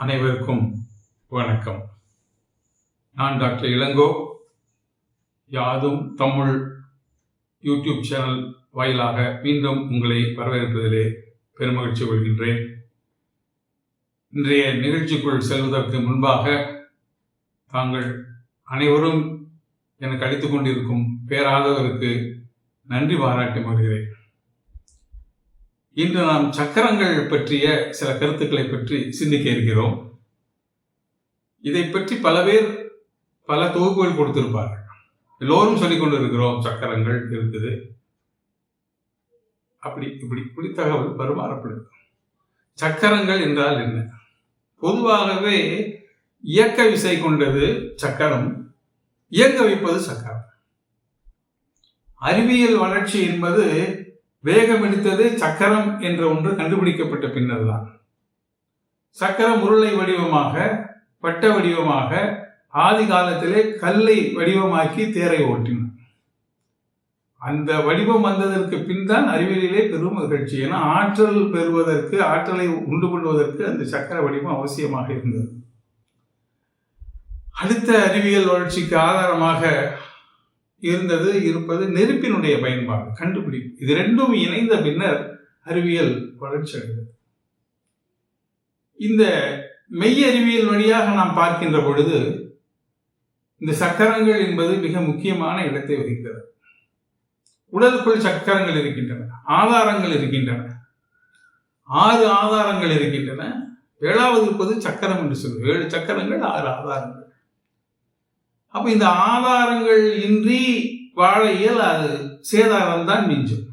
அனைவருக்கும் வணக்கம். நான் டாக்டர் இளங்கோ. யாதும் தமிழ் யூடியூப் சேனல் வாயிலாக மீண்டும் உங்களை வரவேற்பதிலே பெருமகிழ்ச்சி கொள்கின்றேன். இன்றைய நிகழ்ச்சிக்குள் செல்வதற்கு முன்பாக தாங்கள் அனைவரும் எனக்கு அளித்துக் கொண்டிருக்கும் பேராதவருக்கு நன்றி பாராட்டி வருகிறேன் இன்று நாம் சக்கரங்கள் பற்றிய சில கருத்துக்களை பற்றி சிந்திக்க இருக்கிறோம். இதை பற்றி பல பேர் பல தொகுப்புகள் கொடுத்திருப்பார்கள். எல்லோரும் சொல்லிக் கொண்டிருக்கிறோம் சக்கரங்கள் இருக்குது. அப்படி இப்படி இப்படி தகவல் பரிமாறப்படுது சக்கரங்கள் என்றால் என்ன? பொதுவாகவே இயக்க விசை கொண்டது சக்கரம் இயங்க வைப்பது சக்கரம். அறிவியல் வளர்ச்சி என்பது வேகம் எடுத்தது சக்கரம் என்ற ஒன்று கண்டுபிடிக்கப்பட்ட பின்னர் தான் சக்கரம் உருளை வடிவமாக வட்ட வடிவமாக ஆதி காலத்திலே கல்லை வடிவமாக்கி தேரை ஓட்டினார். அந்த வடிவம் வந்ததற்கு பின் தான் அறிவியலிலே பெரும் மகிழ்ச்சி. ஏன்னா ஆற்றல் பெறுவதற்கு ஆற்றலை உண்டு கொள்வதற்கு அந்த சக்கர வடிவம் அவசியமாக இருந்தது. அடுத்த அறிவியல் வளர்ச்சிக்கு ஆதாரமாக இருந்தது இருப்பது நெருப்பினுடைய பயன்பாடு கண்டுபிடிப்பு. இது ரெண்டும் இணைந்த பின்னர் அறிவியல் வளர்ச்சி அடைந்தது. இந்த மெய் அறிவியல் வழியாக நாம் பார்க்கின்ற பொழுது இந்த சக்கரங்கள் என்பது மிக முக்கியமான இடத்தை வகிக்கிறது. உடலுக்குள் சக்கரங்கள் இருக்கின்றன ஆதாரங்கள் இருக்கின்றன. ஆறு ஆதாரங்கள் இருக்கின்றன. ஏழாவது இருப்பது சக்கரம் என்று சொல்லுவோம். ஏழு சக்கரங்கள் ஆறு ஆதாரங்கள். அப்போ இந்த ஆதாரங்கள் இன்றி வாழ இயலாது. சேதாரம் தான் மிஞ்சும்.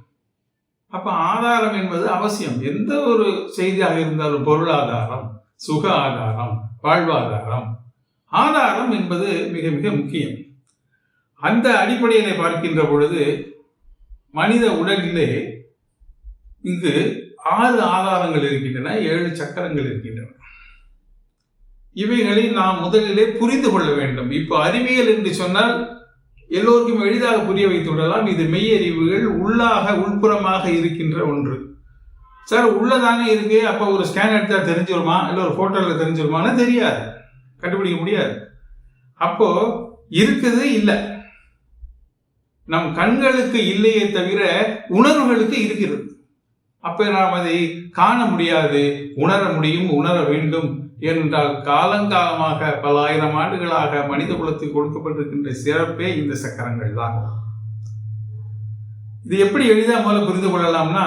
அப்போ ஆதாரம் என்பது அவசியம். எந்த ஒரு செய்தியாக இருந்தாலும் பொருளாதாரம் சுக ஆதாரம் வாழ்வாதாரம். ஆதாரம் என்பது மிக மிக முக்கியம். அந்த அடிப்படையிலே பார்க்கின்ற பொழுது மனித உடலிலே இங்கு ஆறு ஆதாரங்கள் இருக்கின்றன ஏழு சக்கரங்கள் இருக்கின்றன. இவைகளை நாம் முதலிலே புரிந்து கொள்ள வேண்டும். இப்போ அறிவியல் என்று சொன்னால் எல்லோருக்கும் எளிதாக புரிய வைத்து விடலாம். இது மெய்யறிவுகள் உள்ளாக உள்புறமாக இருக்கின்ற ஒன்று. சார் உள்ளதானே இருக்கு அப்போ ஒரு ஸ்கேன் எடுத்தால் தெரிஞ்சிருமா? இல்லை ஒரு ஃபோட்டோவில் தெரிஞ்சிருமான்னு தெரியாது. கண்டுபிடிக்க முடியாது. அப்போ இருக்குது இல்லை. நம் கண்களுக்கு இல்லையே தவிர உணர்வுகளுக்கு இருக்கிறது. அப்போ நாம் அதை காண முடியாது உணர முடியும் உணர வேண்டும் ஏனென்றால் காலங்காலமாக பல ஆயிரம் ஆண்டுகளாக மனித குலத்துக்கு கொடுக்கப்பட்டிருக்கின்ற சிறப்பே இந்த சக்கரங்கள் தான். இது எப்படி எளிதாக முதல்ல புரிந்து கொள்ளலாம்னா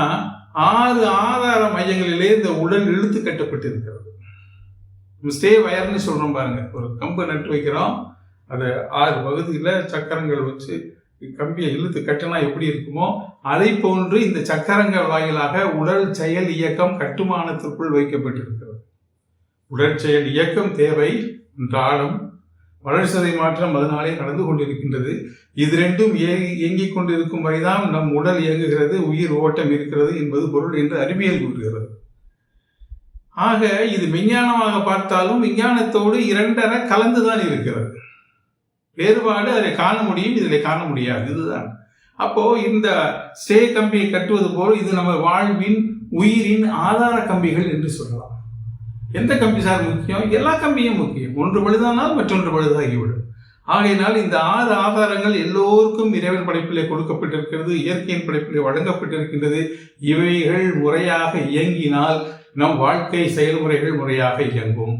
ஆறு ஆதார மையங்களிலே இந்த உடல் இழுத்து கட்டப்பட்டிருக்கிறது. ஸ்டே வயர்னு சொல்றோம் பாருங்க. ஒரு கம்பு நட்டு வைக்கிறோம். அது ஆறு பகுதியில் சக்கரங்கள் வச்சு கம்பியை இழுத்து கட்டினா எப்படி இருக்குமோ அதை போன்று இந்த சக்கரங்கள் வாயிலாக உடல் செயல் இயக்கம் கட்டுமானத்திற்குள் வைக்கப்பட்டிருக்கிறது. உடல் செயல் இயக்கம் தேவை என்றாலும் வளர்ச்சதை மாற்றம் அதனாலே நடந்து கொண்டிருக்கின்றது. இது ரெண்டும் இயங்கிக் கொண்டிருக்கும் வரைதான் நம் உடல் இயங்குகிறது உயிர் ஓட்டம் இருக்கிறது என்பது பொருள் என்று அறிவியல் கூறுகிறது. ஆக இது விஞ்ஞானமாக பார்த்தாலும் விஞ்ஞானத்தோடு இரண்டரை கலந்துதான் இருக்கிறது. வேறுபாடு அதை காண முடியும் இதில் காண முடியாது. இதுதான். அப்போ இந்த ஸ்டே கம்பியை கட்டுவது போல் இது நம்ம வாழ்வின் உயிரின் ஆதார கம்பிகள் என்று சொல்லலாம். எந்த கம்பி சார் முக்கியம்? எல்லா கம்பியும் முக்கியம். ஒன்று பழுதானால் மற்றொன்று பழுதாகிவிடும். ஆகையினால் இந்த ஆறு ஆதாரங்கள் எல்லோருக்கும் இறைவன் படைப்பிலே கொடுக்கப்பட்டிருக்கிறது இயற்கையின் படைப்பிலே வழங்கப்பட்டிருக்கின்றது. இவைகள் முறையாக இயங்கினால் நம் வாழ்க்கை செயல்முறைகள் முறையாக இயங்கும்.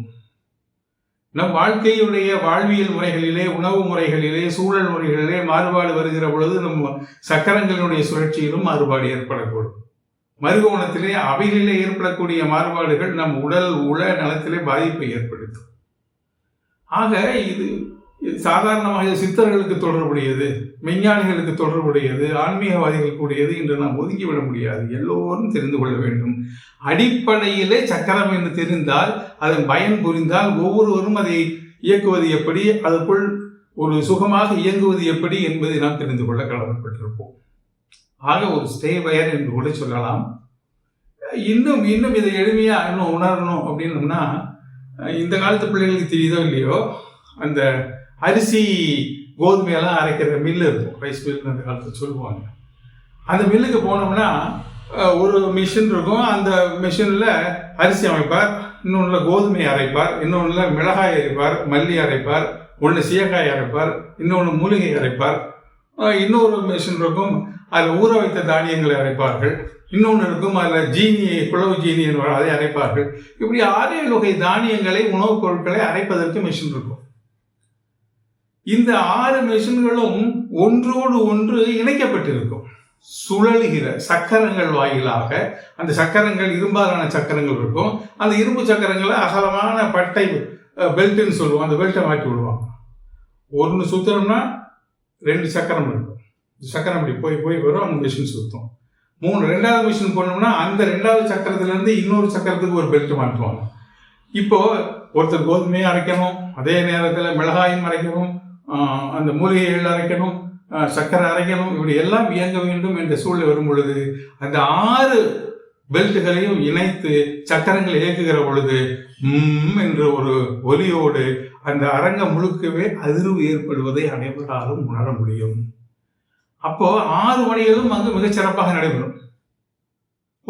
நம் வாழ்க்கையுடைய வாழ்வியல் முறைகளிலே உணவு முறைகளிலே சூழல் முறைகளிலே மாறுபாடு வருகிற பொழுது நம் சக்கரங்களினுடைய சுழற்சியிலும் மாறுபாடு ஏற்படக்கூடும். மருகோணத்திலே அவைகளிலே ஏற்படக்கூடிய மாறுபாடுகள் நம் உடல் உள நலத்திலே பாதிப்பை ஏற்படுத்தும். ஆக இது சாதாரணமாக சித்தர்களுக்கு தொடர்புடையது விஞ்ஞானிகளுக்கு தொடர்புடையது ஆன்மீகவாதிகளுக்கு உடையது என்று நாம் ஒதுக்கிவிட முடியாது. எல்லோரும் தெரிந்து கொள்ள வேண்டும். அடிப்படையிலே சக்கரம் என்று தெரிந்தால் அதன் பயன் புரிந்தால் ஒவ்வொருவரும் அதை இயக்குவது எப்படி அதற்குள் ஒரு சுகமாக இயங்குவது எப்படி என்பதை நாம் தெரிந்து கொள்ள கடமைப்பட்டிருப்போம். ஆக ஒரு ஸ்டே வயர் என்று கூட சொல்லலாம். இன்னும் இன்னும் இதை எளிமையாக இன்னும் உணரணும் அப்படின்னம்னா இந்த காலத்து பிள்ளைகளுக்கு தெரியுதோ இல்லையோ அந்த அரிசி கோதுமையெல்லாம் அரைக்கிற மில்லு இருக்கும். ரைஸ் மில்னு அந்த காலத்தில் சொல்லுவாங்க. அந்த மில்லுக்கு போனோம்னா ஒரு மிஷின் இருக்கும். அந்த மிஷினில் அரிசி அமைப்பார் இன்னொன்றில் கோதுமை அரைப்பார் இன்னொன்றில் மிளகாய் அரைப்பார் மல்லி அரைப்பார் ஒன்று சீயக்காய் அரைப்பார் இன்னொன்று மூலிகை அரைப்பார். இன்னொரு மிஷின் இருக்கும். அதில் ஊற வைத்த தானியங்களை அரைப்பார்கள். இன்னொன்று இருக்கும். அதில் ஜீனியை குழவு ஜீனி என்பார் அதை அரைப்பார்கள். இப்படி ஆறு ஏழு வகை தானியங்களை உணவுப் பொருட்களை அரைப்பதற்கு மிஷின் இருக்கும். இந்த ஆறு மிஷின்களும் ஒன்றோடு ஒன்று இணைக்கப்பட்டிருக்கும். சுழலுகிற சக்கரங்கள் வாயிலாக அந்த சக்கரங்கள் இரும்பாலான சக்கரங்கள் இருக்கும். அந்த இரும்பு சக்கரங்களை அகலமான பட்டை பெல்ட்டுன்னு சொல்லுவோம். அந்த பெல்ட்டை மாட்டி விடுவாங்க. ஒன்று சுத்தணும்னா ரெண்டு சக்கரம் இருக்கும். சக்கரம் இப்படி போய் போய் வரும். அந்த மிஷின் சுத்தும். மூணு ரெண்டாவது மிஷின் போனோம்னா அந்த ரெண்டாவது சக்கரத்துலேருந்து இன்னொரு சக்கரத்துக்கு ஒரு பெல்ட் மாட்டுவாங்க இப்போ ஒருத்தர் கோதுமையை அரைக்கணும். அதே நேரத்தில் மிளகாயும் அரைக்கணும். அந்த மூலிகைகள் அரைக்கணும் சக்கரை அரைக்கணும் இப்படி எல்லாம் இயங்க வேண்டும் என்ற சூழ்நிலை வரும் பொழுது அந்த ஆறு பெல்ட்டுகளையும் இணைத்து சக்கரங்கள் இயக்குகிற பொழுது ம் என்ற ஒரு ஒலியோடு அந்த அரங்கம் முழுக்கவே அதிர்வு ஏற்படுவதை அனைவராலும் உணர முடியும். அப்போ ஆறு மணிகளும் அங்கு மிகச்சிறப்பாக நடைபெறும்.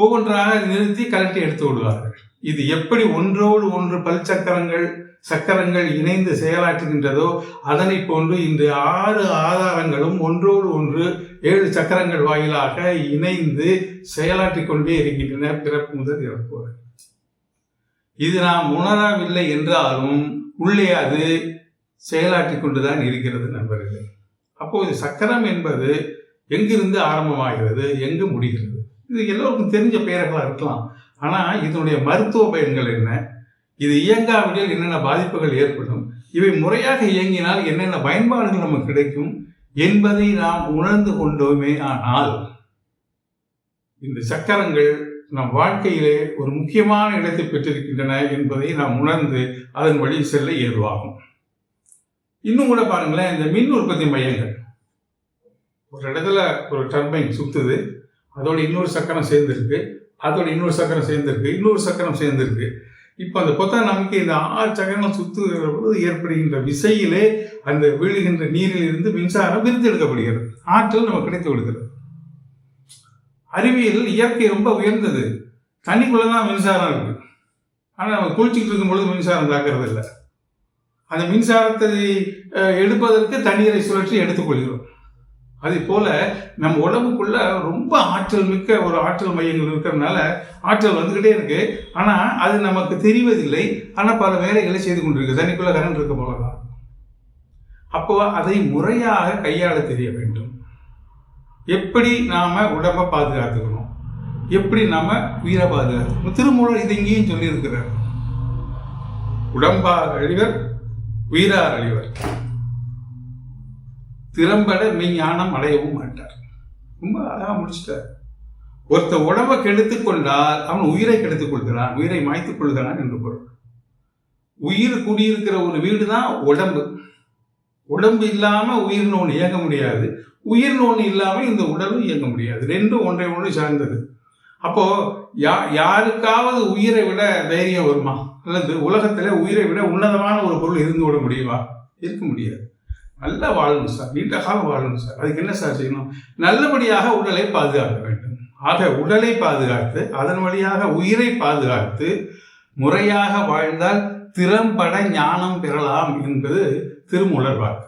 ஒவ்வொன்றாக நிறுத்தி கழட்டி எடுத்து விடுவார்கள். இது எப்படி ஒன்றோடு ஒன்று பல்சக்கரங்கள் சக்கரங்கள் இணைந்து செயலாற்றுகின்றதோ அதனை போன்று இந்த ஆறு ஆதாரங்களும் ஒன்றோடு ஒன்று ஏழு சக்கரங்கள் வாயிலாக இணைந்து செயலாற்றிக் கொண்டே இருக்கின்றன. பிறப்பு முதல் இறப்பு வரை. இது நாம் உணரவில்லை என்றாலும் உள்ளே அது செயலாற்றிக் கொண்டுதான் இருக்கிறது நண்பர்களே. அப்போது சக்கரம் என்பது எங்கிருந்து ஆரம்பமாகிறது எங்கு முடிகிறது? இது எல்லோருக்கும் தெரிஞ்ச பெயர்களாக இருக்கலாம். ஆனால் இதனுடைய மருத்துவ பயன்கள் என்ன? இது இயங்காவிடில் என்னென்ன பாதிப்புகள் ஏற்படும்? இவை முறையாக இயங்கினால் என்னென்ன பயன்பாடுகள் நமக்கு கிடைக்கும்? என்பதை நாம் உணர்ந்து கொண்டோமே ஆனால் இந்த சக்கரங்கள் நம் வாழ்க்கையிலே ஒரு முக்கியமான இடத்தை பெற்றிருக்கின்றன என்பதை நாம் உணர்ந்து அதன் வழி செல்ல ஏதுவாகும். இன்னும் கூட பாருங்களேன் இந்த மின் உற்பத்தி மையங்கள். ஒரு இடத்துல ஒரு டர்பைன் சுத்துது. அதோட இன்னொரு சக்கரம் சேர்ந்துருக்கு. அதோட இன்னொரு சக்கரம் சேர்ந்துருக்கு. இன்னொரு சக்கரம் சேர்ந்துருக்கு. இப்போ அந்த கொத்தா நமக்கு இந்த ஆறு சக்கரங்கள் சுற்றுகிற பொழுது ஏற்படுகின்ற விசையிலே அந்த விழுகின்ற நீரில் இருந்து மின்சாரம் பிரித்தெடுக்கப்படுகிறது ஆற்றல் நமக்கு கிடைத்து விடுகிறது. அறிவியல் இயற்கை ரொம்ப உயர்ந்தது. தண்ணிக்குள்ளே தான் மின்சாரம் இருக்குது ஆனால் நம்ம குளிச்சுக்கிட்டு இருக்கும் பொழுது மின்சாரம் தாக்கிறது இல்லை அந்த மின்சாரத்தை எடுப்பதற்கு தண்ணீரை சுழற்றி எடுத்துக்கொள்கிறோம். அதே போல் நம்ம உடம்புக்குள்ள ரொம்ப ஆற்றல் மிக்க ஒரு ஆற்றல் மையங்கள் இருக்கிறதுனால ஆற்றல் வந்துக்கிட்டே இருக்கு. ஆனால் அது நமக்கு தெரிவதில்லை. ஆனால் பல வேலைகளை செய்து கொண்டிருக்கு. தனிக்குள்ளே கரண்ட் இருக்க போலதான். அப்போ அதை முறையாக கையாள தெரிய வேண்டும். எப்படி நாம் உடம்பை பாதுகாத்துக்கணும்? எப்படி நாம் உயிரை பாதுகாத்துக்கணும்? திருமூலர் இது இங்கேயும் சொல்லியிருக்கிறார். உடம்பார் அழிவர் உயிரார் அழிவர். திறம்பட மெய்ஞானம் அடையவும் மாட்டார். ரொம்ப அழகாக முடிச்சிட்டார். ஒருத்த உடம்பை கெடுத்துக் கொண்டால் அவன் உயிரை கெடுத்துக் கொள்கிறான் உயிரை மாய்த்துக் கொள்கிறான் என்று பொருள். உயிர் குடியிருக்கிற ஒரு வீடு தான் உடம்பு. உடம்பு இல்லாமல் உயிர் நோன் இயங்க முடியாது. உயிர் நோன் இல்லாமல் இந்த உடலும் இயங்க முடியாது. ரெண்டும் ஒன்றை ஒன்று சார்ந்தது. அப்போ யா யாருக்காவது உயிரை விட தைரியம் வருமா? அல்லது உலகத்தில் உயிரை விட உன்னதமான ஒரு பொருள் இருந்து விட முடியுமா? இருக்க முடியாது. நல்லா வாழணும் சார். நீண்ட காலம் வாழணும் சார். அதுக்கு என்ன சார் செய்யணும்? நல்லபடியாக உடலை பாதுகாக்க வேண்டும். ஆக உடலை பாதுகாத்து அதன் வழியாக உயிரை பாதுகாத்து முறையாக வாழ்ந்தால் திறம்பட ஞானம் பெறலாம் என்பது திருமூலர் வாக்கு.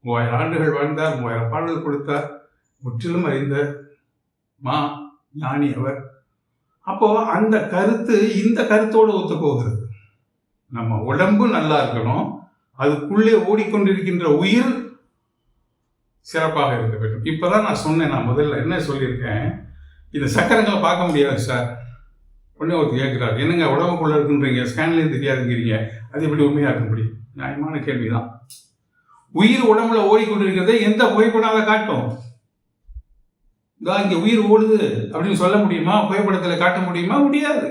மூவாயிரம் ஆண்டுகள் வாழ்ந்தார் மூவாயிரம் பாடல் கொடுத்தார் முற்றிலும் அறிந்த மா ஞானி அவர். அப்போ அந்த கருத்து இந்த கருத்தோடு ஒத்து போகிறது. நம்ம உடம்பு நல்லா இருக்கணும். அதுக்குள்ளே ஓடிக்கொண்டிருக்கின்ற உயிர் சிறப்பாக இருக்க வேண்டும். இப்பதான் நான் சொன்னேன் நான் முதல்ல என்ன சொல்லியிருக்கேன்? இந்த சக்கரங்களை பார்க்க முடியாது சார். உடனே ஒருத்தர் கேட்குறாரு என்னங்க உடம்புக்குள்ள இருக்குன்றீங்க? ஸ்கேன்லேயும் தெரியாதுங்கிறீங்க. அது எப்படி உண்மையாக இருக்க முடியும்? நியாயமான கேள்விதான். உயிர் உடம்புல ஓடிக்கொண்டிருக்கிறதே எந்த புகைப்படம் காட்டும்? இதா இங்கே உயிர் ஓடுது அப்படின்னு சொல்ல முடியுமா? புகைப்படத்தில் காட்ட முடியுமா? முடியாது.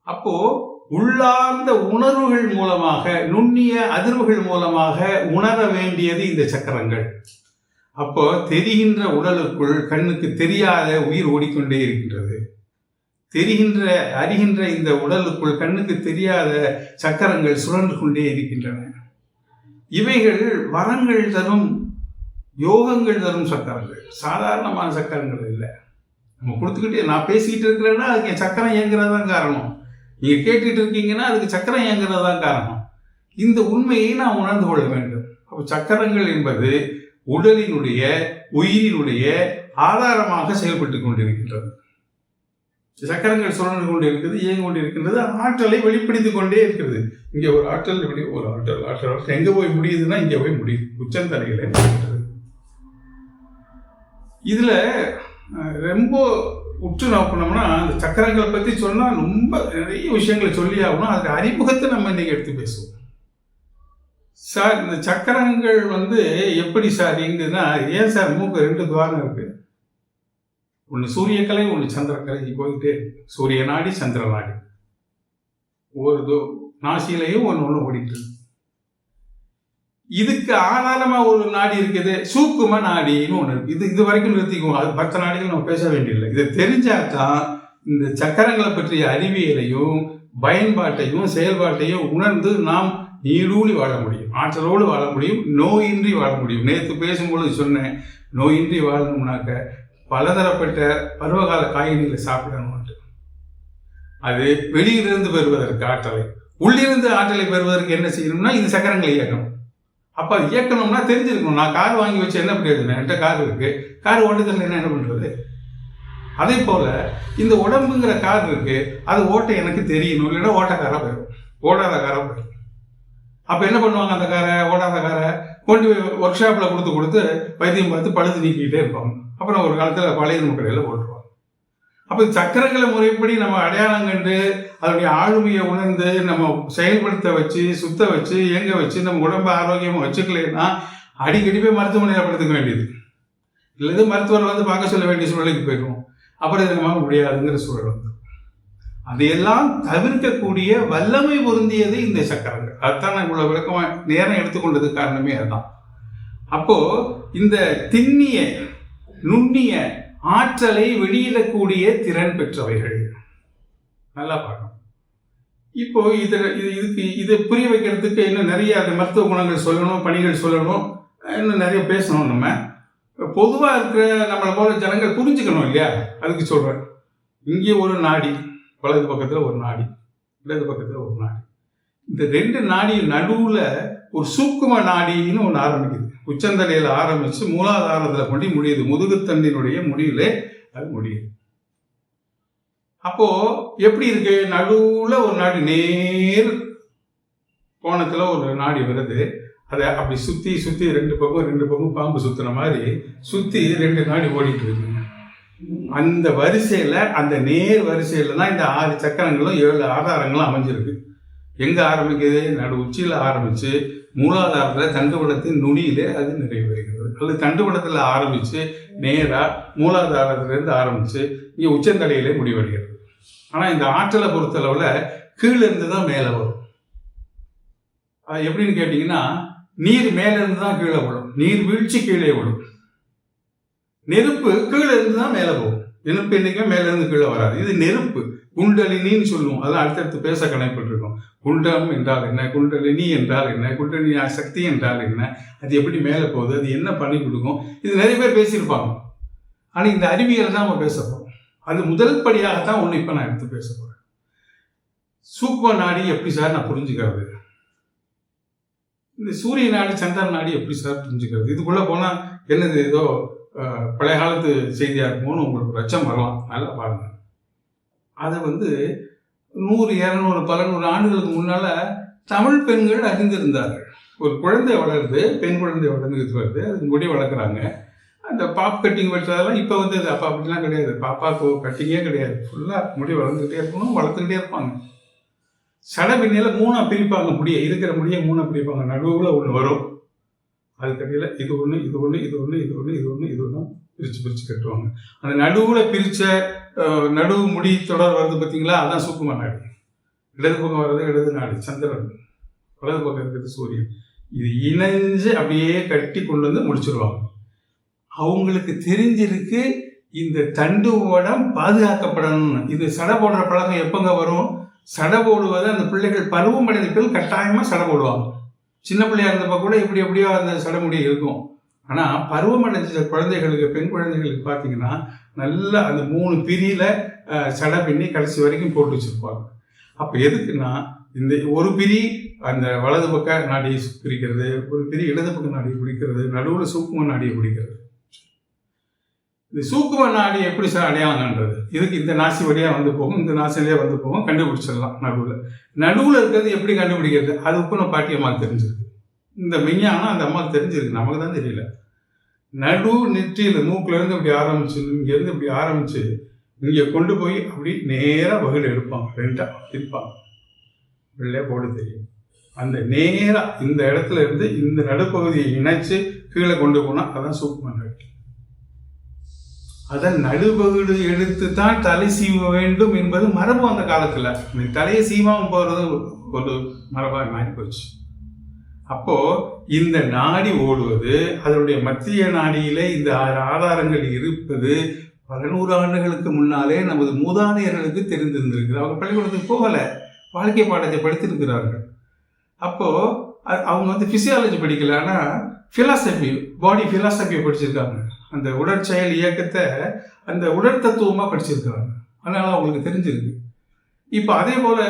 அப்போது உள்ளார்ந்த உணர்வுகள் மூலமாக நுண்ணிய அதிர்வுகள் மூலமாக உணர வேண்டியது இந்த சக்கரங்கள். அப்போ தெரிகின்ற உடலுக்குள் கண்ணுக்கு தெரியாத உயிர் ஓடிக்கொண்டே இருக்கின்றது. தெரிகின்ற அறிகின்ற இந்த உடலுக்குள் கண்ணுக்கு தெரியாத சக்கரங்கள் சுழன்று கொண்டே இருக்கின்றன. இவைகள் வரங்கள் தரும் யோகங்கள் தரும் சக்கரங்கள். சாதாரணமான சக்கரங்கள் இல்லை. நம்ம கொடுத்துக்கிட்டே நான் பேசிக்கிட்டு இருக்கிறேன்னா அதுக்கு என் சக்கரம் இயங்குறது தான் காரணம். நீங்கள் கேட்டுட்டு இருக்கீங்கன்னா அதுக்கு சக்கரம் இயங்குறது தான் காரணம். இந்த உண்மையை நாம் உணர்ந்து கொள்ள வேண்டும். அப்போ சக்கரங்கள் என்பது உடலினுடைய உயிரினுடைய ஆதாரமாக செயல்பட்டு கொண்டிருக்கின்றது. சக்கரங்கள் சுழன்று கொண்டு இருக்கிறது இயங்கி கொண்டு இருக்கின்றது ஆற்றலை வெளிப்படுத்திக் கொண்டே இருக்கிறது. இங்கே ஒரு ஆற்றல் எப்படி ஒரு ஆற்றல் ஆற்றல் ஆற்றல். எங்கே போய் முடியுதுன்னா இங்கே போய் முடியுது. உச்சந்தலைகளை இதில் ரொம்ப உற்று நோக்கணும்னா அந்த சக்கரங்களை பற்றி சொன்னால் ரொம்ப நிறைய விஷயங்களை சொல்லி ஆகணும். அதுக்கு அறிமுகத்தை நம்ம இன்றைக்கி எடுத்து பேசுவோம். சார் இந்த சக்கரங்கள் வந்து எப்படி சார் இங்குன்னா ஏன் சார் மூக்கு ரெண்டு துவாரம் இருக்குது ஒன்று சூரியக்கலை ஒன்று சந்திரக்கலை. போயிட்டே சூரிய நாடி சந்திர நாடி ஒரு நாசிலையும் நாசியிலையும் ஒன்று ஒன்று ஓடிட்டு இருக்கு. இதுக்கு ஆதாரமா ஒரு நாடி இருக்குது? சூக்கும நாடின்னு ஒன்று இருக்கு. இது இது வரைக்கும் நிறுத்திக்குவோம். அது பத்து நாடிகள் நம்ம பேச வேண்டியதில்லை. இதை தெரிஞ்சாதான் இந்த சக்கரங்களை பற்றிய அறிவியலையும் பயன்பாட்டையும் செயல்பாட்டையும் உணர்ந்து நாம் நீடூழி வாழ முடியும். ஆற்றலோடு வாழ முடியும். நோயின்றி வாழ முடியும். நேற்று பேசும்பொழுது சொன்னேன் நோயின்றி வாழணும்னாக்க பலதரப்பட்ட பருவகால காய்கறிகளை சாப்பிடணும் அது வெளியிலிருந்து பெறுவதற்கு ஆற்றலை. உள்ளிருந்து ஆற்றலை பெறுவதற்கு என்ன செய்யணும்னா இந்த சக்கரங்களை இயக்கணும். அப்போ இயக்கணும்னா தெரிஞ்சிருக்கணும். நான் கார் வாங்கி வச்சு என்ன பிரயோஜனம்? என்கிட்ட கார் இருக்கு. கார் ஓட்டத்தில் என்ன பண்ணுறது அதே போல் இந்த உடம்புங்கிற கார் இருக்கு. அது ஓட்ட எனக்கு தெரியணும். இல்லைன்னா ஓட்டக்காராக போயிடும். ஓடாத காராக போயிடும். அப்போ என்ன பண்ணுவாங்க அந்த காரை? ஓடாத காரை கொண்டு போய் ஒர்க் ஷாப்பில் கொடுத்து கொடுத்து வைத்தியம் பார்த்து பழுது நீக்கிட்டே இருப்பாங்க. அப்புறம் ஒரு காலத்தில் பழைய கடையில் போட்டுருவாங்க அப்போ சக்கரங்களை முறைப்படி நம்ம அடையாளம் கண்டு அதனுடைய ஆளுமையை உணர்ந்து நம்ம செயல்படுத்த வச்சு சுத்த வச்சு இயங்க வச்சு நம்ம உடம்ப ஆரோக்கியமாக வச்சுக்கலைன்னா அடிக்கடி போய் மருத்துவமனையில் படுத்துக்க வேண்டியது. இல்லது மருத்துவர் வந்து பார்க்க சொல்ல வேண்டிய சூழலுக்கு போயிடும் அப்புறம் இது நம்ம முடியாதுங்கிற சூழல் வந்து அதையெல்லாம் தவிர்க்கக்கூடிய வல்லமை பொருந்தியது இந்த சக்கரங்கள். அதுதான் நான் இவ்வளவு நேரம் எடுத்துக்கொண்டது காரணமே அதுதான். அப்போது இந்த திண்ணிய நுண்ணிய ஆற்றலை வெளியிடக்கூடிய திறன் பெற்றவைகள். நல்லா பார்க்கணும். இப்போ இதை இது இதுக்கு இதை புரிய வைக்கிறதுக்கு இன்னும் நிறைய அந்த மருத்துவ குணங்கள் சொல்லணும் பணிகள் சொல்லணும் இன்னும் நிறைய பேசணும் நம்ம. பொதுவாக இருக்கிற நம்மளை போல ஜனங்கள் புரிஞ்சுக்கணும் இல்லையா? அதுக்கு சொல்கிறேன் இங்கே ஒரு நாடி வலது பக்கத்தில் ஒரு நாடி இடது பக்கத்தில் ஒரு நாடி. இந்த ரெண்டு நாடி நடுவில் ஒரு சூக்கும நாடின்னு ஒன்று ஆரம்பிக்குது. உச்சந்தலையில் ஆரம்பித்து மூலாதாரத்தில் கொண்டு முடியுது. முதுகுத்தண்டினுடைய முடிவிலே அது முடியுது. அப்போ எப்படி இருக்கு? நடுவில் ஒரு நாடி நேர் கோணத்தில் ஒரு நாடி வருது. அதை அப்படி சுற்றி சுற்றி ரெண்டு பக்கம் ரெண்டு பக்கம் பாம்பு சுற்றுன மாதிரி சுற்றி ரெண்டு நாடி ஓடிட்டு இருக்குங்க அந்த வரிசையில் அந்த நேர் வரிசையில் தான் இந்த ஆறு சக்கரங்களும் ஏழு ஆதாரங்களும் அமைஞ்சிருக்கு. எங்கே ஆரம்பிக்குது? நடு உச்சியில் ஆரம்பித்து மூலாதாரத்தில் தண்டுவடத்தின் நுனியிலே அது நிறைவேறுகிறது அல்லது தண்டுவடத்தில் ஆரம்பித்து நேராக மூலாதாரத்திலேருந்து ஆரம்பித்து இங்கே உச்சந்தலையிலே முடிவடைகிறது. ஆனால் இந்த ஆற்றலை பொறுத்தளவில் கீழே இருந்து தான் மேலே வரும். எப்படின்னு கேட்டிங்கன்னா நீர் மேலேருந்து தான் கீழே விடும் நீர் வீழ்ச்சி கீழே விடும் நெருப்பு கீழே இருந்து தான் மேலே போகும். நெருப்பு என்னைக்குமே மேலேருந்து கீழே வராது. இது நெருப்பு. குண்டலினின்னு சொல்லுவோம். அதெல்லாம் அடுத்தடுத்து பேச கணைப்பட்டிருக்கோம். குண்டம் என்றால் என்ன? குண்டலினி என்றால் என்ன? குண்டலினி சக்தி என்றால் என்ன? அது எப்படி மேலே போகுது? அது என்ன பண்ணி கொடுக்கும்? இது நிறைய பேர் பேசியிருப்பாங்க. ஆனால் இந்த அறிவியல் தான் நம்ம பேச போகிறோம் அது முதல் படியாகத்தான் ஒன்று இப்போ நான் எடுத்து பேச போகிறேன் சூப்பர் நாடி எப்படி சார் நான் புரிஞ்சுக்கிறது? இந்த சூரிய நாடி சந்திர நாடி எப்படி சார் புரிஞ்சுக்கிறது? இதுக்குள்ளே போனால் என்னது? ஏதோ பழைய காலத்து செய்தியாக இருக்குமோன்னு உங்களுக்கு ரச்சம் வரலாம். நல்லா பாருங்க. அதை வந்து நூறு இரநூறு பல நூறு ஆண்டுகளுக்கு முன்னால் தமிழ் பெண்கள் அறிந்திருந்தார்கள். ஒரு குழந்தை வளருது பெண் குழந்தை வளர்ந்துட்டு வருது அதுக்கு முடி வளர்க்குறாங்க. அந்த பாப் கட்டிங் வச்சதெல்லாம் இப்போ வந்து அது அப்பா அப்படிலாம் கிடையாது. பாப்பாவுக்கு கட்டிங்கே கிடையாது. ஃபுல்லாக முடி வளர்ந்துக்கிட்டே இருக்கணும் வளர்த்துக்கிட்டே இருப்பாங்க. சடை பின்னையில் மூணாக பிரிப்பாங்க முடியை இருக்கிற முடியை மூணாக பிரிப்பாங்க. நடுவில் ஒன்று வரும். அதுக்கடையில் இது ஒன்று இது ஒன்று இது ஒன்று இது ஒன்று இது ஒன்று இது ஒன்று பிரித்து பிரித்து கட்டுவாங்க. அந்த நடுவில் பிரித்த நடுவு முடி தொடர் வருது பார்த்தீங்களா அதான் சூக்கும நாடு இடது பக்கம் வர்றது இடது நாடு சந்திரன். வலது பக்கம் இருக்கிறது சூரியன். இது இணைஞ்சு அப்படியே கட்டி கொண்டு வந்து முடிச்சிருவாங்க. அவங்களுக்கு தெரிஞ்சிருக்கு இந்த தண்டு ஓடம் பாதுகாக்கப்படணும்னு. இது சடை போடுற பழக்கம் எப்போங்க வரும்? சடை போடுவது அந்த பிள்ளைகள் பருவம் அடைந்த பிறகு கட்டாயமாக சடை போடுவாங்க. சின்ன பிள்ளையா இருந்தப்ப கூட இப்படி எப்படியோ அந்த சடமுடி இருக்கும். ஆனால் பருவமடைஞ்ச குழந்தைகளுக்கு பெண் குழந்தைகளுக்கு பார்த்தீங்கன்னா நல்லா அந்த மூணு பிரியில சடை பின்னி கடைசி வரைக்கும் போட்டு வச்சுருப்பாங்க. அப்போ எதுக்குன்னா இந்த ஒரு பிரி அந்த வலது பக்க நாடியை பிரிக்கிறது ஒரு பிரி இடது பக்க நாடியை பிடிக்கிறது நடுவில் சூக்கும நாடியை பிடிக்கிறது இந்த சூக்கும நாடி எப்படி சார் அடையாளம்ன்றது? இதுக்கு இந்த நாசி வழியாக வந்து போகும் இந்த நாசிலேயே வந்து போகும் கண்டுபிடிச்சிடலாம் நடுவில். நடுவில் இருக்கிறது எப்படி கண்டுபிடிக்கிறது? அதுக்கும் நம்ம பாட்டி அம்மாவுக்கு தெரிஞ்சிருக்கு. இந்த மெய்ஞானம் அந்த அம்மாவுக்கு தெரிஞ்சிருக்கு நமக்கு தான் தெரியல. நடு நெற்றியில் மூக்குல இருந்து இப்படி ஆரம்பிச்சு இங்கேருந்து இப்படி ஆரம்பிச்சு இங்கே கொண்டு போய் அப்படி நேராக வகுடு எடுப்பாங்க ரெண்டாக இருப்பாங்க வெள்ளையா போட தெரியும். அந்த நேராக இந்த இடத்துல இருந்து இந்த நடுப்பகுதியை இணைச்சு கீழே கொண்டு போனால் அதான் சூக்கும நாட்டி அதன் நடுபகுடு எடுத்து தான் தலை சீவ வேண்டும் என்பது மரபு அந்த காலத்தில். தலையை சீவாம போகிறது ஒரு மரபாக மாறி போச்சு அப்போ இந்த நாடி ஓடுவது அதனுடைய மத்திய நாடியிலே இந்த ஆறு ஆதாரங்கள் இருப்பது பல நூறு ஆண்டுகளுக்கு முன்னாலே நமது மூதாதையர்களுக்கு தெரிந்திருந்திருக்கு அவங்க பள்ளிக்கூடத்துக்கு போகலை. வாழ்க்கை பாடத்தை படித்திருக்கிறார்கள். அப்போது அவங்க வந்து ஃபிசியாலஜி படிக்கல. ஆனா பாடி ஃபிலாசபியை படிச்சிருக்காங்க. அந்த உடற்செயல் இயக்கத்தை அந்த உடற்தத்துவமா படிச்சிருக்கிறாங்க. அதனால அவங்களுக்கு தெரிஞ்சிருக்கு. இப்போ அதே போல்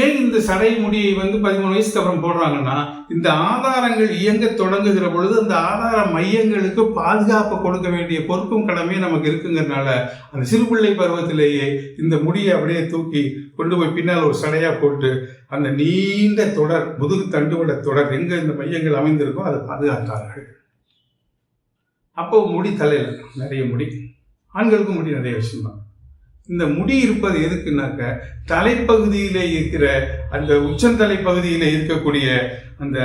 ஏன் இந்த சடை முடியை வந்து பதிமூணு வயசுக்கு அப்புறம் போடுறாங்கன்னா இந்த ஆதாரங்கள் இயங்க தொடங்குகிற பொழுது அந்த ஆதார மையங்களுக்கு பாதுகாப்பு கொடுக்க வேண்டிய பொறுப்பும் கடமையும் நமக்கு இருக்குங்கிறனால அந்த சிறுபிள்ளை பருவத்திலேயே இந்த முடியை அப்படியே தூக்கி கொண்டு போய் பின்னால் ஒரு சடையாக போட்டு அந்த நீண்ட தொடர் முதுகு தண்டுவட தொடர் எங்கே இந்த மையங்கள் அமைந்திருக்கோ அதை பாதுகாத்தார்கள். அப்போ முடி தலையில் நிறைய முடி. ஆண்களுக்கும் முடி நிறைய வச்சுருந்தாங்க இந்த முடி இருப்பது எதுக்குன்னாக்க தலைப்பகுதியில் இருக்கிற அந்த உச்சந்தலை பகுதியில் இருக்கக்கூடிய அந்த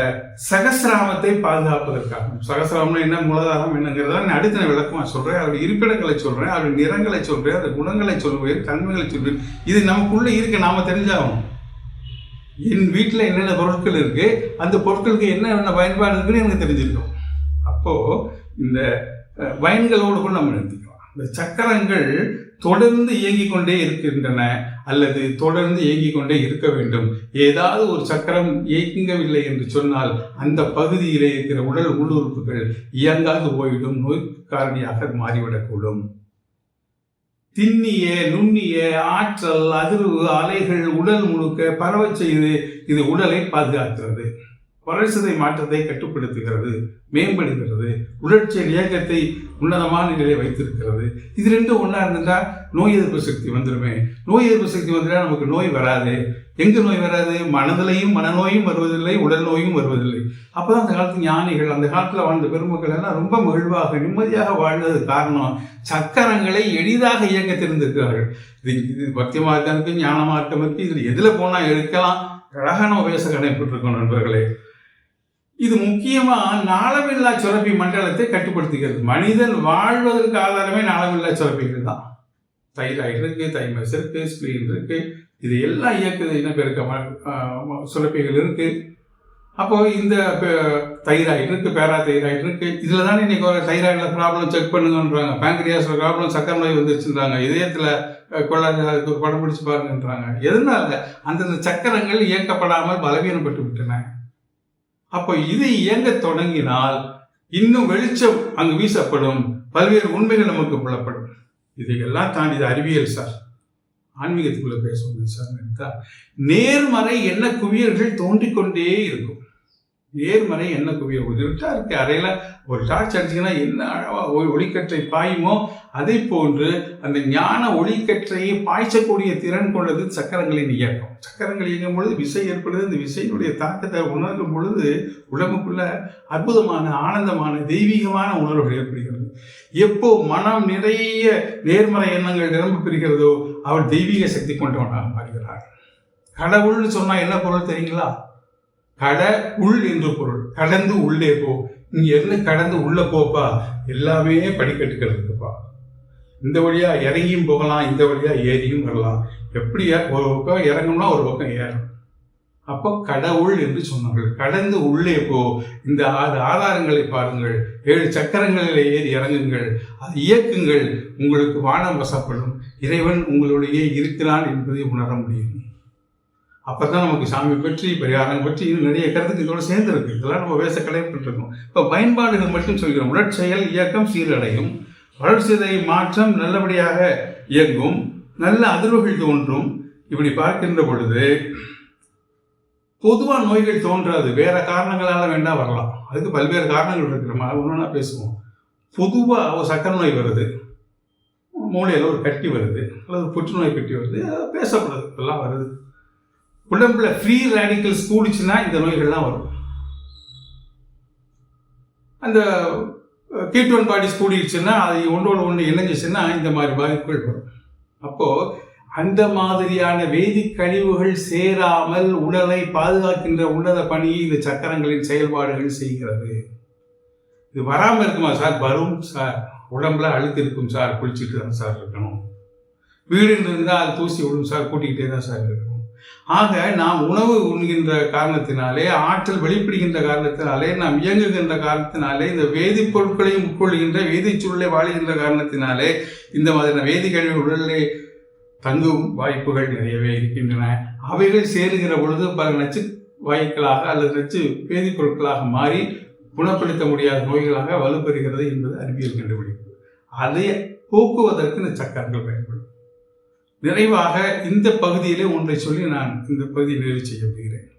சகசிராமத்தை பாதுகாப்பதற்காக. சகசிராமம்னா என்ன? மூலதாரம் என்னங்கிறத நான் அடுத்த விளக்கமாக சொல்கிறேன் அவருடைய இருப்பிடங்களை சொல்கிறேன் அவருடைய நிறங்களை சொல்கிறேன் அது குணங்களை சொல்வேன். தன்மைகளை சொல்வேன். இது நமக்குள்ளே இருக்க. நாம் தெரிஞ்சாகணும். என் வீட்டில் என்னென்ன பொருட்கள் இருக்குது அந்த பொருட்களுக்கு என்னென்ன பயன்பாடு இருக்குன்னு எனக்கு தெரிஞ்சிருக்கும் அப்போது இந்த வயன்களோடு கூட நம்ம நிறுத்திக்கலாம். இந்த சக்கரங்கள் தொடர்ந்து இயங்கிக் கொண்டே இருக்கின்றன அல்லது தொடர்ந்து இயங்கிக் கொண்டே இருக்க வேண்டும். ஏதாவது ஒரு சக்கரம் இயங்கவில்லை என்று சொன்னால் அந்த பகுதியிலே இருக்கிற உடல் உள்ளுறுப்புகள் இயங்காது போய்விடும் நோய் காரணியாக மாறிவிடக்கூடும். திண்ணிய நுண்ணிய ஆற்றல் அதிர்வு அலைகள் உடல் முழுக்க பரவச் செய்து இது உடலை பாதுகாக்கிறது. வளர்ச்சிதை மாற்றத்தை கட்டுப்படுத்துகிறது மேம்படுகிறது உடற்சியல் இயக்கத்தை உன்னதமான நிலையை வைத்திருக்கிறது. இது ரெண்டும் ஒன்றா இருந்தால் நோய் எதிர்ப்பு சக்தி வந்துடுமே. நோய் எதிர்ப்பு சக்தி வந்துட்டால் நமக்கு நோய் வராது. எங்கு நோய் வராது? மனதிலையும் மனநோயும் வருவதில்லை உடல் நோயும் வருவதில்லை. அப்பதான் அந்த காலத்து ஞானிகள் அந்த காலத்தில் வாழ்ந்த பெருமக்கள் எல்லாம் ரொம்ப மகிழ்வாக நிம்மதியாக வாழ்ந்தது காரணம் சக்கரங்களை எளிதாக இயங்க தெரிந்திருக்கிறார்கள். இது இது பக்தி மார்க்கம் இருக்கு ஞான மார்க்கம் இருக்கு இதுல எதுல எடுக்கலாம்? அழகான உபயோச கடைப்பட்டிருக்கோம் நண்பர்களே. இது முக்கியமா நாளமில்லா சுரப்பி மண்டலத்தை கட்டுப்படுத்துகிறது. மனிதன் வாழ்வதற்கு ஆதாரமே நாளமில்லா சுரப்பிகள் தான். தைராய்டு இருக்கு தைமஸ் இருக்கு ஸ்பிளீன் இருக்கு. இது எல்லாம் இயக்குது இனப்பெருக்க ம- சுரப்பிகள் இருக்கு. அப்போ இந்த தைராய்டு இருக்கு பேரா தைராய்டு இருக்கு. இதுல தானே இன்னைக்கு ஒரு ப்ராப்ளம் செக் பண்ணுங்கன்றாங்க. பேங்க்ரியாஸ்ல ப்ராப்ளம் சக்கரை நோய் வந்துருச்சுன்றாங்க. இதயத்தில் அஹ், ஒரு படம் பிடிச்சி பாருங்கன்றாங்க. எதனால? அந்தந்த சக்கரங்கள் இயக்கப்படாமல் பலவீனப்பட்டு விட்டன. அப்போ இது இயங்க தொடங்கினால் இன்னும் வெளிச்சம் அங்கு வீசப்படும். பல்வேறு உண்மைகள் நமக்கு புலப்படும். இதையெல்லாம் தாண்டி இது அறிவியல் சார். ஆன்மீகத்துக்குள்ள பேசுவோம் சார் எடுத்தா நேர்மறை எண்ண குவியல்கள் தோன்றிக்கொண்டே இருக்கும். நேர்மறை என்ன குவிய? உதவிட்டா இருக்கு அறையில ஒரு டார்ச் அடிச்சிங்கன்னா என்ன அழகாக ஒளிக்கற்றை பாயுமோ? அதே போன்று அந்த ஞான ஒளிக்கற்றையை பாய்ச்சக்கூடிய திறன் கொண்டது சக்கரங்களின் இயக்கம். சக்கரங்கள் இயங்கும் பொழுது விசை ஏற்படுது. அந்த விசையினுடைய தாக்கத்தை உணரும் பொழுது உடம்புக்குள்ள அற்புதமான ஆனந்தமான தெய்வீகமான உணர்வுகள் ஏற்படுகிறது. எப்போ மனம் நிறைய நேர்மறை எண்ணங்கள் நிரம்ப பெறுகிறதோ அவர் தெய்வீக சக்தி கொண்டவனாக மாறுகிறார் கடவுள்னு சொன்னால் என்ன பொருள் தெரியுங்களா? கட உள் என்று பொருள். கடந்து உள்ளே போ. நீ என்ன கடந்து உள்ளே போப்பா? எல்லாமே படிக்கட்டுகள் இருக்குப்பா இந்த வழியா இறங்கியும் போகலாம் இந்த வழியாக ஏறியும் வரலாம். எப்படி ஒரு பக்கம் இறங்கணும்னா ஒரு பக்கம் ஏறும் அப்போ கடவுள் என்று சொன்னார்கள். கடந்து உள்ளே போ. இந்த ஆறு ஆதாரங்களை பாருங்கள். ஏழு சக்கரங்களில் ஏறி இறங்குங்கள். அதை இயக்குங்கள். உங்களுக்கு வானம் வசப்படும். இறைவன் உங்களுடைய இருக்கிறான் என்பதை உணர முடியும். அப்பதான் நமக்கு சாமி பற்றி பரிகாரம் பற்றி இன்னும் நிறைய கருத்துக்கு இதோட சேர்ந்து இருக்கு இதெல்லாம் நம்ம பேச கடைப்பட்டிருக்கோம் இப்போ பயன்பாடுகள் மட்டும் சொல்கிறோம். உடற்செயல் இயக்கம் சீரடையும். வளர்ச்சிதை மாற்றம் நல்லபடியாக இயங்கும். நல்ல அதிர்வுகள் தோன்றும். இப்படி பார்க்கின்ற பொழுது பொதுவாக நோய்கள் தோன்றாது. வேற காரணங்களால் வேண்டாம் வரலாம். அதுக்கு பல்வேறு காரணங்கள் இருக்கு. நம்ம ஒன்றா பேசுவோம். பொதுவாக ஒரு சக்கரை நோய் வருது. மூளையில் ஒரு கட்டி வருது. அல்லது புற்றுநோய் கட்டி வருது. பேசப்படுது. இதெல்லாம் வருது. உடம்புல ஃப்ரீ ரேடிக்கல்ஸ் கூடிச்சுன்னா இந்த நோய்கள்லாம் வரும். அந்த கீட்டோன் பாடிஸ் கூடிடுச்சுன்னா அது ஒன்றோடு ஒன்று இணைஞ்சிச்சுன்னா இந்த மாதிரி பாதிப்புகள் வரும். அப்போது அந்த மாதிரியான வேதிக் கழிவுகள் சேராமல் உடலை பாதுகாக்கின்ற உன்னத பணியை இந்த சக்கரங்களின் செயல்பாடுகள் செய்கிறது. இது வராமல் இருக்குமா சார்? வரும் சார். உடம்புல அழுத்திருக்கும் இருக்கும் சார். குளிச்சுட்டு தான் சார் இருக்கணும். வீடுன்னு இருந்தால் அது தூசி விடும் சார். கூட்டிக்கிட்டே தான் சார் இருக்கணும். ஆக நாம் உணவு உண்கின்ற காரணத்தினாலே ஆற்றல் வெளிப்படுகின்ற காரணத்தினாலே நாம் இயங்குகின்ற காரணத்தினாலே இந்த வேதிப்பொருட்களையும் உட்கொள்கின்ற வேதிச்சூழலை வாழுகின்ற காரணத்தினாலே இந்த மாதிரியான வேதிக்கழிவு உடலிலே தங்கும் வாய்ப்புகள் நிறையவே இருக்கின்றன. அவைகள் சேருகிற பொழுது பல நச்சு வாயுக்களாக அல்லது நச்சு வேதிப்பொருட்களாக மாறி குணப்படுத்த முடியாத நோய்களாக வலுப்பெறுகிறது என்பது அறிவியல் கண்டுபிடிப்பு. அதை போக்குவதற்கு இந்த சக்கரங்கள் பயன்படும் நிறைவாக இந்த பகுதியிலே ஒன்றை சொல்லி நான் இந்த பகுதியை நிறைவு செய்ய போகிறேன்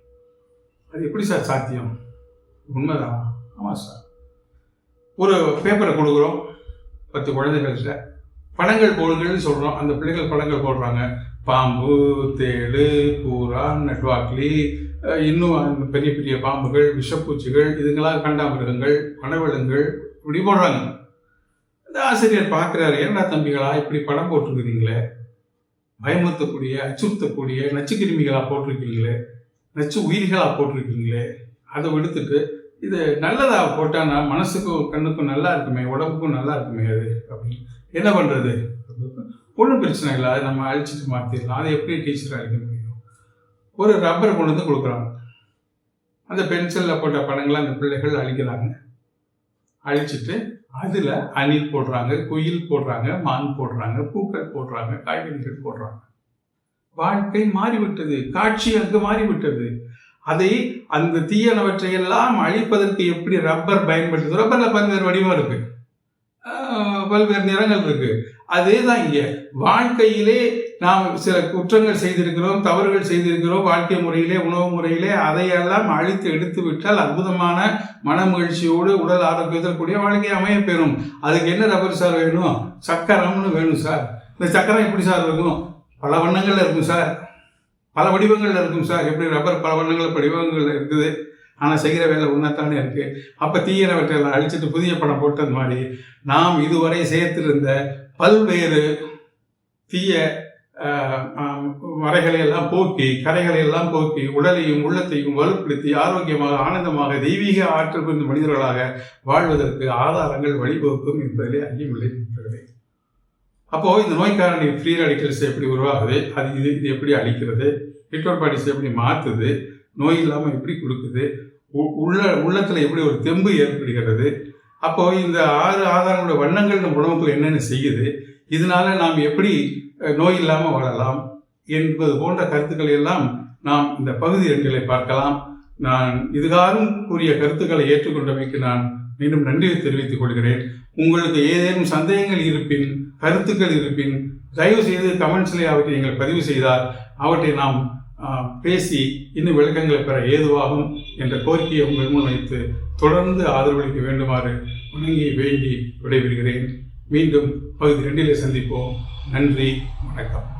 அது எப்படி சார் சாத்தியம்? உண்மைதான் ஆமாம் சார். ஒரு பேப்பரை கொடுக்குறோம். பத்து குழந்தைகள்கிட்ட படங்கள் போடுங்கள்னு சொல்கிறோம் அந்த பிள்ளைகள் படங்கள் போடுறாங்க. பாம்பு தேடு பூரா நெட்வாக்லி இன்னும் பெரிய பெரிய பாம்புகள் விஷப்பூச்சிகள் இதுங்களாம் கண்டாமிருகங்கள் வனவிலங்குகள் இப்படி போடுறாங்க. இந்த ஆசிரியர் பார்க்குறாரு ஏன்டா தம்பிகளா இப்படி படம் போட்டிருக்கிறீங்களே? பயமுறுத்தக்கூடிய அச்சுறுத்தக்கூடிய நச்சு கிருமிகளாக போட்டிருக்கீங்களே நச்சு உயிரிகளாக போட்டிருக்கீங்களே அதை விடுத்துட்டு இது நல்லதாக போட்டான்னா மனசுக்கும் கண்ணுக்கும் நல்லா இருக்குமே உடம்புக்கும் நல்லா இருக்குமே அது அப்படின்னு. என்ன பண்ணுறது ஒன்றும் பிரச்சனை இல்லை. அதை நம்ம அழிச்சிட்டு மாற்றிடலாம் அதை எப்படி டீச்சர் அழிக்க முடியும்? ஒரு ரப்பர் கொண்டு வந்து கொடுக்குறாங்க. அந்த பென்சிலில் போட்ட படங்களை அந்த பிள்ளைகள் அழிக்கிறாங்க. அழிச்சிட்டு அதில் அணில் போடுறாங்க குயில் போடுறாங்க மான் போடுறாங்க பூக்கள் போடுறாங்க காய்கறிகள் போடுறாங்க. வாழ்க்கை மாறிவிட்டது காட்சி அங்கு மாறிவிட்டது. அதை அந்த தீயனவற்றையெல்லாம் அழிப்பதற்கு எப்படி ரப்பர் பயன்படுத்துது? ரப்பரில் பல்வேறு வடிவம் இருக்கு. பல்வேறு நிறங்கள் இருக்கு. அதே தான் இங்கே. வாழ்க்கையிலே நாம் சில குற்றங்கள் செய்திருக்கிறோம் தவறுகள் செய்திருக்கிறோம் வாழ்க்கை முறையிலே உணவு முறையிலே அதையெல்லாம் அழித்து எடுத்து விட்டால் அற்புதமான மன மகிழ்ச்சியோடு உடல் ஆரோக்கியத்தில் கூடிய வாழ்க்கை அமைய பெறும். அதுக்கு என்ன ரப்பர் சார் வேணும்? சக்கரம்னு வேணும் சார். இந்த சக்கரம் எப்படி சார் இருக்கும்? பல வண்ணங்களில் இருக்கும் சார். பல வடிவங்களில் இருக்கும் சார். எப்படி ரப்பர் பல வண்ணங்கள் வடிவங்கள் இருக்குது. ஆனால் செய்கிற வேலை ஒன்றாத்தானே இருக்குது அப்போ தீயினவற்றையெல்லாம் அழிச்சிட்டு புதிய படம் போட்டது மாதிரி நாம் இதுவரை சேர்த்திருந்த பல்வேறு தீய மறைகளை எல்லாம் போக்கி கரைகளை எல்லாம் போக்கி உடலையும் உள்ளத்தையும் வலுப்படுத்தி ஆரோக்கியமாக ஆனந்தமாக தெய்வீக ஆற்றல் புரிந்த மனிதர்களாக வாழ்வதற்கு ஆதாரங்கள் வழிவகுக்கும் என்பதிலே ஐயமில்லை விளைவிக்கிறது. அப்போ இந்த நோய்க்காரணி ஃப்ரீ ராடிக்கல்ஸ் எப்படி உருவாகுது? அது இது இது எப்படி அழிக்கிறது? ஹிட்டோர் பாடிஸ் எப்படி மாற்றுது நோய் இல்லாமல் எப்படி கொடுக்குது? உ- உள்ள உள்ளத்தில் எப்படி ஒரு தெம்பு ஏற்படுகிறது? அப்போ இந்த ஆறு ஆதாரங்களோட வண்ணங்கள் நம்ம உடம்புக்கு என்னென்ன செய்யுது? இதனால நாம் எப்படி நோய் இல்லாமல் வாழலாம் என்பது போன்ற கருத்துக்களை எல்லாம் நாம் இந்த பகுதி ரெண்டிலே பார்க்கலாம். நான் இதுகாரும் கூறிய கருத்துக்களை ஏற்றுக்கொண்டமைக்கு நான் மீண்டும் நன்றி தெரிவித்துக் கொள்கிறேன். உங்களுக்கு ஏதேனும் சந்தேகங்கள் இருப்பின் கருத்துக்கள் இருப்பின் தயவு செய்து கமெண்ட்ஸ்லேயே அவற்றை நீங்கள் பதிவு செய்தால் அவற்றை நாம் பேசி இன்னும் விளக்கங்களை பெற ஏதுவாகும் என்ற கோரிக்கையை உங்கள் முன் வைத்து தொடர்ந்து ஆதரவளிக்க வேண்டுமாறு வணங்கி வேண்டி விடைபெறுகிறேன். மீண்டும் பகுதி ரெண்டிலே சந்திப்போம். நன்றி வணக்கம்.